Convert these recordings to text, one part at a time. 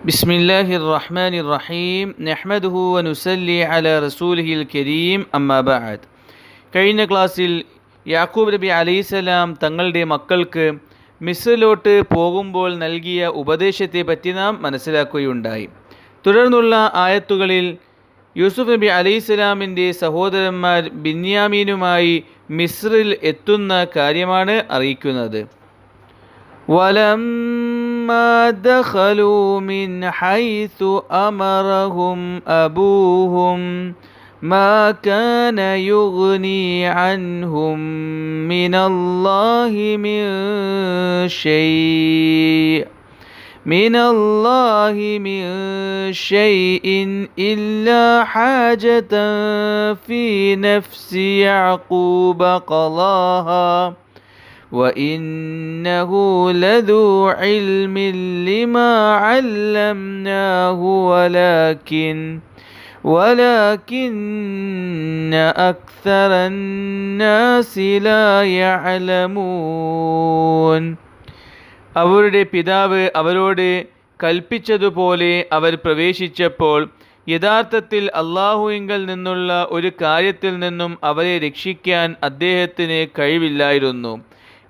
بسم الله الرحمن الرحيم نحمده ونسلي على رسوله الكريم أما بعد കഴിഞ്ഞ ക്ലാസ്സിൽ യാക്കൂബ് നബി അലൈസലാം തങ്ങളുടെ മക്കൾക്ക് മിസ്രിലോട്ട് പോകുമ്പോൾ നൽകിയ ഉപദേശത്തെ പറ്റി നാം മനസ്സിലാക്കുകയുണ്ടായി തുടർന്നുള്ള ആയത്തുകളിൽ യൂസുഫ് നബി അലൈഹിസ്സലാമിൻ്റെ സഹോദരന്മാർ ബിന്യാമീനുമായി മിസ്രിൽ എത്തുന്ന കാര്യമാണ് അറിയിക്കുന്നത് ولما دخلوا من حيث امرهم ابوهم ما كان يغني عنهم من الله من شيء من الله من شيء الا حاجة في نفس يعقوب قضاها وإنه لذو علم لما علمناه ولكن ولكن أكثر الناس لا يعلمون അവരുടെ പിതാവ് അവരോട് കൽപ്പിച്ചതുപോലെ അവർ പ്രവേശിച്ചപ്പോൾ യഥാർത്ഥത്തിൽ അള്ളാഹുവിങ്കൽ നിന്നുള്ള ഒരു കാര്യത്തിൽ നിന്നും അവരെ രക്ഷിക്കാൻ അദ്ദേഹത്തിന് കഴിവില്ലായിരുന്നു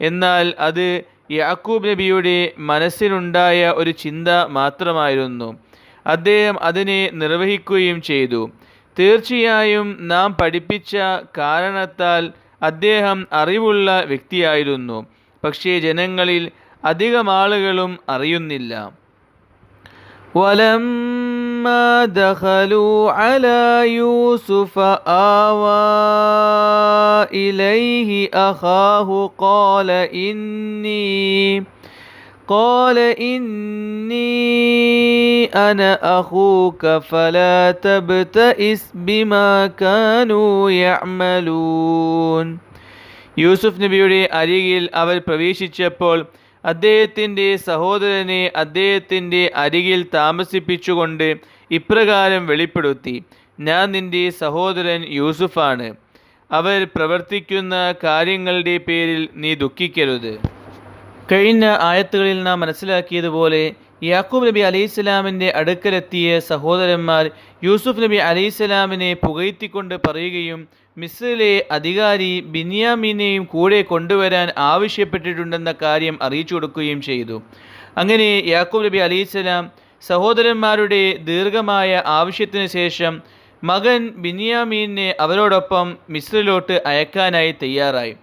എന്നാൽ അത് യാക്കൂബ് നബിയുടെ മനസ്സിലുണ്ടായ ഒരു ചിന്ത മാത്രമായിരുന്നു. അദ്ദേഹം അതിനെ നിർവഹിക്കുകയും ചെയ്തു. തീർച്ചയായും നാം പഠിപ്പിച്ച കാരണത്താൽ അദ്ദേഹം അറിവുള്ള വ്യക്തിയായിരുന്നു. പക്ഷേ ജനങ്ങളിൽ അധികം ആളുകളും അറിയുന്നില്ല. ولما دخلوا على يوسف آوى إليه أخاه قال إني قال إني أنا أخوك فلا تبتئس بما كانوا يعملون യൂസുഫ് നബിയുടെ അരികിൽ അവർ പ്രവേശിച്ചപ്പോൾ അദ്ദേഹത്തിന്റെ സഹോദരനെ അദ്ദേഹത്തിന്റെ അരികിൽ താമസിപ്പിച്ചുകൊണ്ട് ഇപ്രകാരം വെളിപ്പെടുത്തി ഞാൻ നിന്റെ സഹോദരൻ യൂസുഫാണ്. അവർ പ്രവർത്തിക്കുന്ന കാര്യങ്ങളുടെ പേരിൽ നീ ദുഃഖിക്കരുത്. കഴിഞ്ഞ ആയത്തുകളിൽ നാം മനസ്സിലാക്കിയതുപോലെ യാക്കൂബ് നബി അലൈഹിസ്സലാമിന്റെ അടുക്കലെത്തിയ സഹോദരന്മാർ യൂസുഫ് നബി അലൈഹിസ്സലാമിനെ പുകഴ്ത്തിക്കൊണ്ട് പറയുകയും മിസ്രിലെ അധികാരി ബിന്യാമീനെയും കൂടെ കൊണ്ടുവരാൻ ആവശ്യപ്പെട്ടിട്ടുണ്ടെന്ന കാര്യം അറിയിച്ചു കൊടുക്കുകയും ചെയ്തു. അങ്ങനെ യാക്കൂബ് നബി അലൈഹിസ്സലാം സഹോദരന്മാരുടെ ദീർഘമായ ആവശ്യത്തിന് ശേഷം മകൻ ബിന്യാമീനെ അവരോടൊപ്പം മിസ്രിലോട്ട് അയക്കാനായി തയ്യാറായി.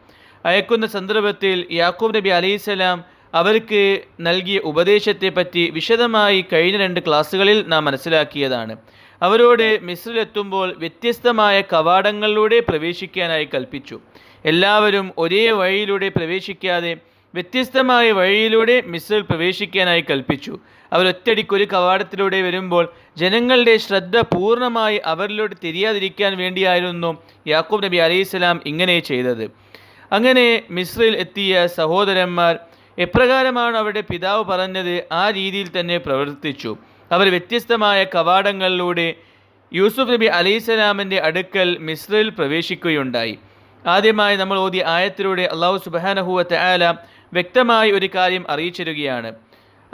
അയക്കുന്ന സന്ദർഭത്തിൽ യാക്കൂബ് നബി അലൈഹിസ്സലാം അവർക്ക് നൽകിയ ഉപദേശത്തെപ്പറ്റി വിശദമായി കഴിഞ്ഞ രണ്ട് ക്ലാസ്സുകളിൽ നാം മനസ്സിലാക്കിയതാണ്. അവരോട് മിസ്രിലെത്തുമ്പോൾ വ്യത്യസ്തമായ കവാടങ്ങളിലൂടെ പ്രവേശിക്കാനായി കൽപ്പിച്ചു. എല്ലാവരും ഒരേ വഴിയിലൂടെ പ്രവേശിക്കാതെ വ്യത്യസ്തമായ വഴിയിലൂടെ മിസ്രിൽ പ്രവേശിക്കാനായി കൽപ്പിച്ചു. അവർ ഒറ്റടിക്കൊരു കവാടത്തിലൂടെ വരുമ്പോൾ ജനങ്ങളുടെ ശ്രദ്ധ പൂർണമായി അവരിലൂടെ തിരിയാതിരിക്കാൻ വേണ്ടിയായിരുന്നു യാക്കൂബ് നബി അലൈഹിസ്സലാം ഇങ്ങനെ ചെയ്തത്. അങ്ങനെ മിസ്രിൽ എത്തിയ സഹോദരന്മാർ എപ്രകാരമാണ് അവരുടെ പിതാവ് പറഞ്ഞത്? ആ രീതിയിൽ തന്നെ പ്രവർത്തിച്ചു. അവർ വ്യത്യസ്തമായ കവാടങ്ങളിലൂടെ യൂസുഫ് നബി അലൈസലാമിന്റെ അടുക്കൽ മിസ്രയിൽ പ്രവേശിക്കുകയുണ്ടായി. ആദ്യമായി നമ്മൾ ഓതിയ ആയത്തിലൂടെ അള്ളാഹു സുബാനഹുവത്ത് ആല വ്യക്തമായി ഒരു കാര്യം അറിയിച്ചിരുകയാണ്.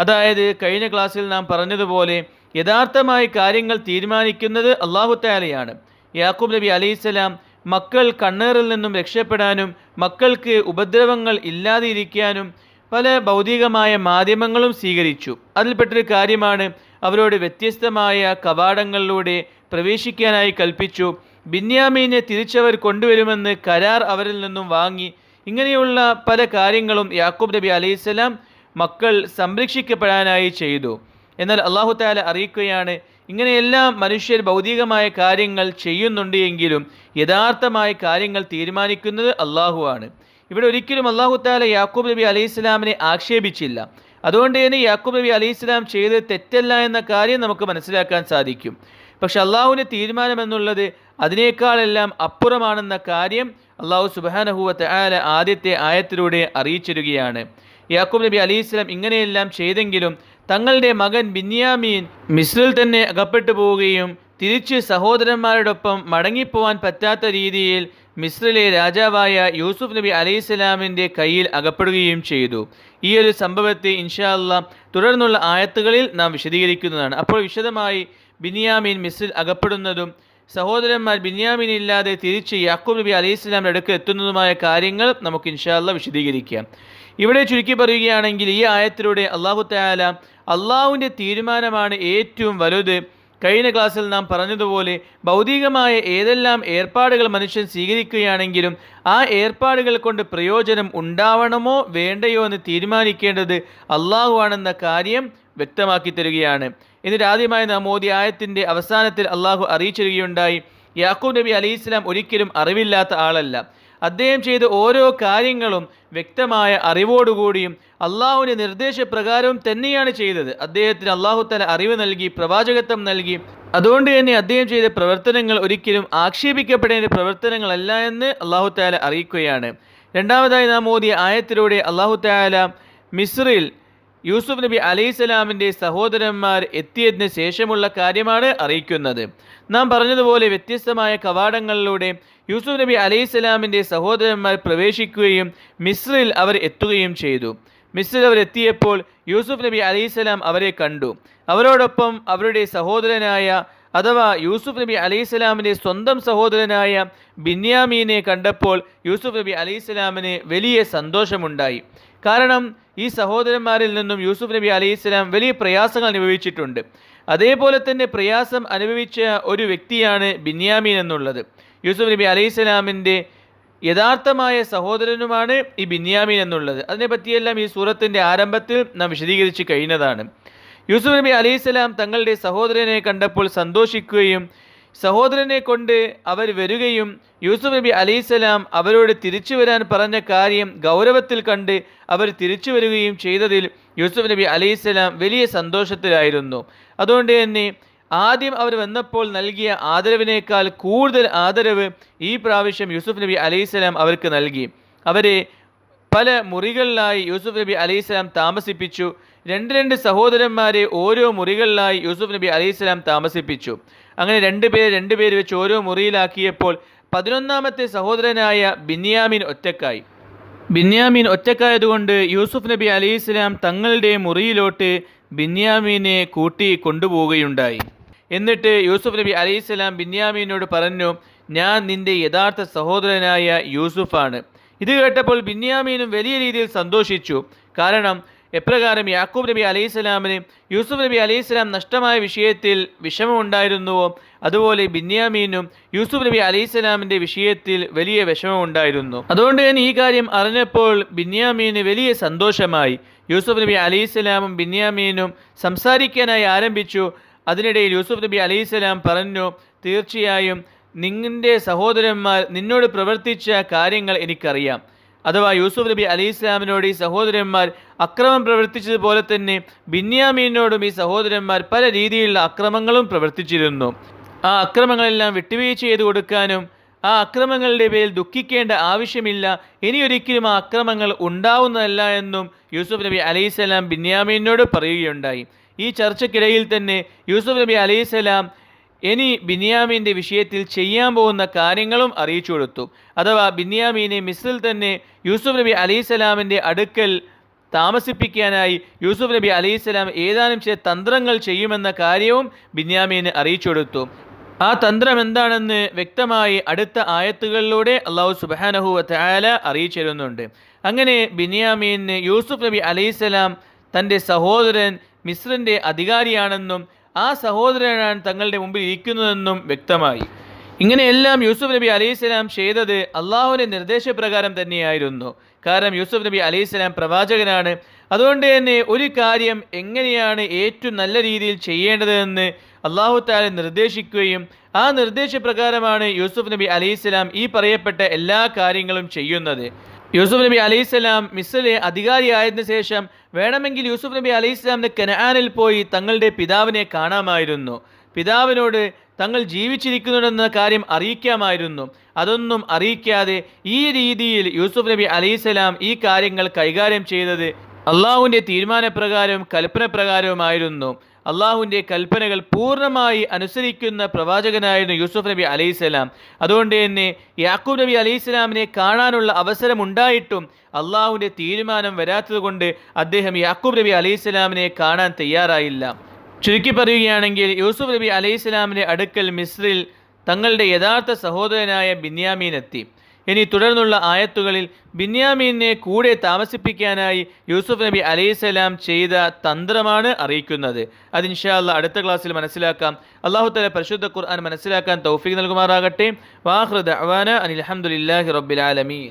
അതായത് കഴിഞ്ഞ ക്ലാസ്സിൽ നാം പറഞ്ഞതുപോലെ യഥാർത്ഥമായി കാര്യങ്ങൾ തീരുമാനിക്കുന്നത് അള്ളാഹു താലയാണ് യാക്കൂബ് നബി അലൈഹിസ്സലാം മക്കൾ കണ്ണേറിൽ നിന്നും രക്ഷപ്പെടാനും മക്കൾക്ക് ഉപദ്രവങ്ങൾ ഇല്ലാതിരിക്കാനും പല ഭൗതികമായ മാധ്യമങ്ങളും സ്വീകരിച്ചു. അതിൽപ്പെട്ടൊരു കാര്യമാണ് അവരോട് വ്യത്യസ്തമായ കവാടങ്ങളിലൂടെ പ്രവേശിക്കാനായി കൽപ്പിച്ചു. ബിന്യാമീനെ തിരിച്ചവർ കൊണ്ടുവരുമെന്ന് കരാർ അവരിൽ നിന്നും വാങ്ങി. ഇങ്ങനെയുള്ള പല കാര്യങ്ങളും യാക്കൂബ് നബി അലൈഹിസ്സലാം മക്കൾ സംരക്ഷിക്കപ്പെടാനായി ചെയ്തു. എന്നാൽ അള്ളാഹു താല അറിയിക്കുകയാണ് ഇങ്ങനെയെല്ലാം മനുഷ്യർ ഭൗതികമായ കാര്യങ്ങൾ ചെയ്യുന്നുണ്ട് എങ്കിലും യഥാർത്ഥമായ കാര്യങ്ങൾ തീരുമാനിക്കുന്നത് അള്ളാഹുവാണ് ഇവിടെ ഒരിക്കലും അള്ളാഹു താല യാക്കൂബ് നബി അലൈഹി ഇസ്ലാമിനെ ആക്ഷേപിച്ചില്ല. അതുകൊണ്ട് തന്നെ യാക്കൂബ് നബി അലൈഹി ഇസ്ലാം ചെയ്ത് തെറ്റല്ല എന്ന കാര്യം നമുക്ക് മനസ്സിലാക്കാൻ സാധിക്കും. പക്ഷെ അള്ളാഹുവിന്റെ തീരുമാനം എന്നുള്ളത് അതിനേക്കാളെല്ലാം അപ്പുറമാണെന്ന കാര്യം അള്ളാഹു സുബാനഹുവത്ത് ആല ആദ്യത്തെ ആയത്തിലൂടെ അറിയിച്ചിരുകയാണ് യാക്കൂബ് നബി അലൈഹി ഇസ്ലാം ഇങ്ങനെയെല്ലാം ചെയ്തെങ്കിലും തങ്ങളുടെ മകൻ ബിന്യാമീൻ മിസ്രിൽ തന്നെ അകപ്പെട്ടു പോവുകയും തിരിച്ച് സഹോദരന്മാരോടൊപ്പം മടങ്ങിപ്പോവാൻ പറ്റാത്ത രീതിയിൽ മിസ്രിലെ രാജാവായ യൂസുഫ് നബി അലൈഹിസ്സലാമിന്റെ കയ്യിൽ അകപ്പെടുകയും ചെയ്തു. ഈ ഒരു സംഭവത്തെ ഇൻഷാല്ല തുടർന്നുള്ള ആയത്തുകളിൽ നാം വിശദീകരിക്കുന്നതാണ്. അപ്പോൾ വിശദമായി ബിനിയാമീൻ മിസ്രിൽ അകപ്പെടുന്നതും സഹോദരന്മാർ ബിന്യാമിൻ ഇല്ലാതെ തിരിച്ച് യാക്കൂബ് നബി അലൈഹി സ്വലാമിന്റെ അടുക്ക് എത്തുന്നതുമായ കാര്യങ്ങൾ നമുക്ക് ഇൻഷാല്ല വിശദീകരിക്കാം. ഇവിടെ ചുരുക്കി പറയുകയാണെങ്കിൽ ഈ ആയത്തിലൂടെ അള്ളാഹു താല അള്ളാഹുവിന്റെ തീരുമാനമാണ് ഏറ്റവും വലുത്. കഴിഞ്ഞ ക്ലാസ്സിൽ നാം പറഞ്ഞതുപോലെ ഭൗതികമായ ഏതെല്ലാം ഏർപ്പാടുകൾ മനുഷ്യൻ സ്വീകരിക്കുകയാണെങ്കിലും ആ ഏർപ്പാടുകൾ കൊണ്ട് പ്രയോജനം ഉണ്ടാവണമോ വേണ്ടയോ എന്ന് തീരുമാനിക്കേണ്ടത് അള്ളാഹു ആണെന്ന കാര്യം വ്യക്തമാക്കി തരികയാണ്. എന്നിട്ട് ആദ്യമായി നാം മോദി ആയത്തിന്റെ അവസാനത്തിൽ അള്ളാഹു അറിയിച്ചിരുകയുണ്ടായി യാക്കൂബ് നബി അലൈഹി ഇസ്ലാം ഒരിക്കലും അറിവില്ലാത്ത ആളല്ല. അദ്ദേഹം ചെയ്ത ഓരോ കാര്യങ്ങളും വ്യക്തമായ അറിവോടുകൂടിയും അള്ളാഹുവിന്റെ നിർദ്ദേശപ്രകാരവും തന്നെയാണ് ചെയ്തത്. അദ്ദേഹത്തിന് അള്ളാഹു തല അറിവ് നൽകി പ്രവാചകത്വം നൽകി. അതുകൊണ്ട് തന്നെ അദ്ദേഹം ചെയ്ത പ്രവർത്തനങ്ങൾ ഒരിക്കലും ആക്ഷേപിക്കപ്പെടേണ്ട പ്രവർത്തനങ്ങളല്ല എന്ന് അള്ളാഹു താല അറിയിക്കുകയാണ്. രണ്ടാമതായി നാം ഓതിയ ആയത്തിലൂടെ അള്ളാഹു താല മിസ്രിൽ യൂസുഫ് നബി അലൈഹിസ്സലാമിന്റെ സഹോദരന്മാർ എത്തിയതിന് ശേഷമുള്ള കാര്യമാണ് അറിയിക്കുന്നത്. നാം പറഞ്ഞതുപോലെ വ്യത്യസ്തമായ കവാടങ്ങളിലൂടെ യൂസുഫ് നബി അലൈഹിസ്സലാമിന്റെ സഹോദരന്മാർ പ്രവേശിക്കുകയും മിസ്രിൽ അവർ എത്തുകയും ചെയ്തു. മിസ്രിൽ അവർ എത്തിയപ്പോൾ യൂസുഫ് നബി അലൈഹിസ്സലാം അവരെ കണ്ടു. അവരോടൊപ്പം അവരുടെ സഹോദരനായ അഥവാ യൂസുഫ് നബി അലൈഹിസ്ലാമിന്റെ സ്വന്തം സഹോദരനായ ബിന്യാമീനെ കണ്ടപ്പോൾ യൂസുഫ് നബി അലൈഹിസ്ലാമിന് വലിയ സന്തോഷമുണ്ടായി. കാരണം ഈ സഹോദരന്മാരിൽ നിന്നും യൂസുഫ് നബി അലൈഹി സ്വലാം വലിയ പ്രയാസങ്ങൾ അനുഭവിച്ചിട്ടുണ്ട്. അതേപോലെ തന്നെ പ്രയാസം അനുഭവിച്ച ഒരു വ്യക്തിയാണ് ബിന്യാമീൻ എന്നുള്ളത്. യൂസുഫ് നബി അലൈഹി സ്വലാമിന്റെ യഥാർത്ഥമായ സഹോദരനുമാണ് ഈ ബിന്യാമീൻ എന്നുള്ളത്. അതിനെപ്പറ്റിയെല്ലാം ഈ സൂറത്തിന്റെ ആരംഭത്തിൽ നാം വിശദീകരിച്ച് കഴിഞ്ഞതാണ്. യൂസുഫ് നബി അലി സ്വലാം തങ്ങളുടെ സഹോദരനെ കണ്ടപ്പോൾ സന്തോഷിക്കുകയും സഹോദരനെ കൊണ്ട് അവർ വരികയും യൂസുഫ് നബി അലൈഹിസ്സലാം അവരോട് തിരിച്ചു വരാൻ പറഞ്ഞ കാര്യം ഗൗരവത്തിൽ കണ്ട് അവർ തിരിച്ചു വരികയും ചെയ്തതിൽ യൂസുഫ് നബി അലൈഹിസ്സലാം വലിയ സന്തോഷത്തിലായിരുന്നു. അതുകൊണ്ട് തന്നെ ആദ്യം അവർ വന്നപ്പോൾ നൽകിയ ആദരവിനേക്കാൾ കൂടുതൽ ആദരവ് ഈ പ്രാവശ്യം യൂസുഫ് നബി അലൈഹിസ്സലാം അവർക്ക് നൽകി. അവരെ പല മുറികളിലായി യൂസുഫ് നബി അലൈഹിസ്സലാം താമസിപ്പിച്ചു. രണ്ട് രണ്ട് സഹോദരന്മാരെ ഓരോ മുറികളിലായി യൂസുഫ് നബി അലൈഹിസ്സലാം താമസിപ്പിച്ചു. അങ്ങനെ രണ്ട് പേര് രണ്ട് പേര് വെച്ച് ഓരോ മുറിയിലാക്കിയപ്പോൾ പതിനൊന്നാമത്തെ സഹോദരനായ ബിന്യാമിൻ ഒറ്റക്കായി. ബിന്യാമീൻ ഒറ്റക്കായതുകൊണ്ട് യൂസുഫ് നബി അലൈഹിസ്സലാം തങ്ങളുടെ മുറിയിലോട്ട് ബിന്യാമീനെ കൂട്ടി കൊണ്ടുപോവുകയുണ്ടായി. എന്നിട്ട് യൂസുഫ് നബി അലൈഹിസ്സലാം ബിന്യാമീനോട് പറഞ്ഞു ഞാൻ നിന്റെ യഥാർത്ഥ സഹോദരനായ യൂസുഫാണ്. ഇത് കേട്ടപ്പോൾ ബിന്യാമീനും വലിയ രീതിയിൽ സന്തോഷിച്ചു. കാരണം എപ്രകാരം യാക്കൂബ് നബി അലൈഹി സ്വലാമിന് യൂസുഫ് നബി അലൈഹി സ്വലാം നഷ്ടമായ വിഷയത്തിൽ വിഷമമുണ്ടായിരുന്നുവോ അതുപോലെ ബിന്യാമീനും യൂസുഫ് നബി അലൈഹി സ്വലാമിന്റെ വിഷയത്തിൽ വലിയ വിഷമമുണ്ടായിരുന്നു. അതുകൊണ്ട് തന്നെ ഈ കാര്യം അറിഞ്ഞപ്പോൾ ബിന്യാമീന് വലിയ സന്തോഷമായി. യൂസുഫ് നബി അലൈഹി സ്വലാമും ബിന്യാമീനും സംസാരിക്കാനായി ആരംഭിച്ചു. അതിനിടയിൽ യൂസുഫ് നബി അലൈഹി സ്വലാം പറഞ്ഞു തീർച്ചയായും നിങ്ങളുടെ സഹോദരന്മാർ നിന്നോട് പ്രവർത്തിച്ച കാര്യങ്ങൾ എനിക്കറിയാം. അഥവാ യൂസുഫ് നബി അലി ഇസ്ലാമിനോട് ഈ സഹോദരന്മാർ അക്രമം പ്രവർത്തിച്ചതുപോലെ തന്നെ ബിന്യാമീനോടും ഈ സഹോദരന്മാർ പല രീതിയിലുള്ള അക്രമങ്ങളും പ്രവർത്തിച്ചിരുന്നു. ആ അക്രമങ്ങളെല്ലാം വിട്ടുവീഴ്ച ചെയ്തു കൊടുക്കാനും ആ അക്രമങ്ങളുടെ പേരിൽ ദുഃഖിക്കേണ്ട ആവശ്യമില്ല. ഇനിയൊരിക്കലും ആ അക്രമങ്ങൾ ഉണ്ടാവുന്നതല്ല എന്നും യൂസുഫ് നബി അലൈഹിസ്സലാം ബിന്യാമീനോട് പറയുകയുണ്ടായി. ഈ ചർച്ചയ്ക്കിടയിൽ തന്നെ യൂസുഫ് നബി അലൈഹിസ്സലാം ഇനി ബിന്യാമീന്റെ വിഷയത്തിൽ ചെയ്യാൻ പോകുന്ന കാര്യങ്ങളും അറിയിച്ചു കൊടുത്തു. അഥവാ ബിന്യാമീനെ മിസ്രിൽ തന്നെ യൂസുഫ് നബി അലൈഹിസ്സലാമിന്റെ അടുക്കൽ താമസിപ്പിക്കാനായി യൂസുഫ് നബി അലൈഹിസ്സലാം ഏതാനും ചില തന്ത്രങ്ങൾ ചെയ്യുമെന്ന കാര്യവും ബിന്യാമീന് അറിയിച്ചു കൊടുത്തു. ആ തന്ത്രം എന്താണെന്ന് വ്യക്തമായി അടുത്ത ആയത്തുകളിലൂടെ അള്ളാഹു സുബാനഹു വാല അറിയിച്ചിരുന്നുണ്ട്. അങ്ങനെ ബിന്യാമീന് യൂസുഫ് നബി അലൈഹിസ്സലാം തന്റെ സഹോദരൻ മിസ്രിന്റെ അധികാരിയാണെന്നും ആ സഹോദരനാണ് തങ്ങളുടെ മുമ്പിൽ ഇരിക്കുന്നതെന്നും വ്യക്തമായി. ഇങ്ങനെയെല്ലാം യൂസുഫ് നബി അലൈഹിസ്സലാം ചെയ്തത് അള്ളാഹുവിന്റെ നിർദ്ദേശപ്രകാരം തന്നെയായിരുന്നു. കാരണം യൂസുഫ് നബി അലൈഹിസ്സലാം പ്രവാചകനാണ്. അതുകൊണ്ട് തന്നെ ഒരു കാര്യം എങ്ങനെയാണ് ഏറ്റവും നല്ല രീതിയിൽ ചെയ്യേണ്ടതെന്ന് അള്ളാഹു താല നിർദ്ദേശിക്കുകയും ആ നിർദ്ദേശപ്രകാരമാണ് യൂസുഫ് നബി അലൈഹിസ്സലാം ഈ പറയപ്പെട്ട എല്ലാ കാര്യങ്ങളും ചെയ്യുന്നത്. യൂസുഫ് നബി അലൈഹിസ്സലാം മിസ്സലെ അധികാരിയായതിനു ശേഷം വേണമെങ്കിൽ യൂസുഫ് നബി അലൈഹിസ്സലാമിന് കനാനിൽ പോയി തങ്ങളുടെ പിതാവിനെ കാണാമായിരുന്നു. പിതാവിനോട് തങ്ങൾ ജീവിച്ചിരിക്കുന്നുണ്ടെന്ന കാര്യം അറിയിക്കാമായിരുന്നു. അതൊന്നും അറിയിക്കാതെ ഈ രീതിയിൽ യൂസുഫ് നബി അലൈഹിസ്സലാം ഈ കാര്യങ്ങൾ കൈകാര്യം ചെയ്തത് അള്ളാഹുവിന്റെ തീരുമാനപ്രകാരവും കൽപ്പനപ്രകാരവുമായിരുന്നു. അള്ളാഹുവിന്റെ കൽപ്പനകൾ പൂർണമായി അനുസരിക്കുന്ന പ്രവാചകനായിരുന്നു യൂസുഫ് നബി അലൈഹിസ്സലാം അതുകൊണ്ട് തന്നെ യാക്കൂബ് നബി അലൈഹിസ്സലാമിനെ കാണാനുള്ള അവസരം ഉണ്ടായിട്ടും അള്ളാഹുവിന്റെ തീരുമാനം വരാത്തതുകൊണ്ട് അദ്ദേഹം യാക്കൂബ് നബി അലൈഹിസ്സലാമിനെ കാണാൻ തയ്യാറായില്ല. ചുരുക്കി പറയുകയാണെങ്കിൽ യൂസുഫ് നബി അലൈഹിസ്സലാമിന്റെ അടുക്കൽ മിസ്രിൽ തങ്ങളുടെ യഥാർത്ഥ സഹോദരനായ ബിന്യാമീൻ എത്തി. ഇനി തുടർന്നുള്ള ആയത്തുകളിൽ ബിന്യാമീനെ കൂടെ താമസിപ്പിക്കാനായി യൂസുഫ് നബി അലൈഹിസ്സലാം ചെയ്ത തന്ത്രമാണ് അറിയിക്കുന്നത്. അത് ഇൻഷാല്ല അടുത്ത ക്ലാസ്സിൽ മനസ്സിലാക്കാം. അള്ളാഹു തല പരിശുദ്ധ ഖുർആൻ മനസ്സിലാക്കാൻ തൗഫീഖ് നൽകുമാറാകട്ടെ. വാഹൃദ് അവാന അനിൽ അഹമ്മദില്ലാഹി റബ്ബിൽ ആലമീൻ.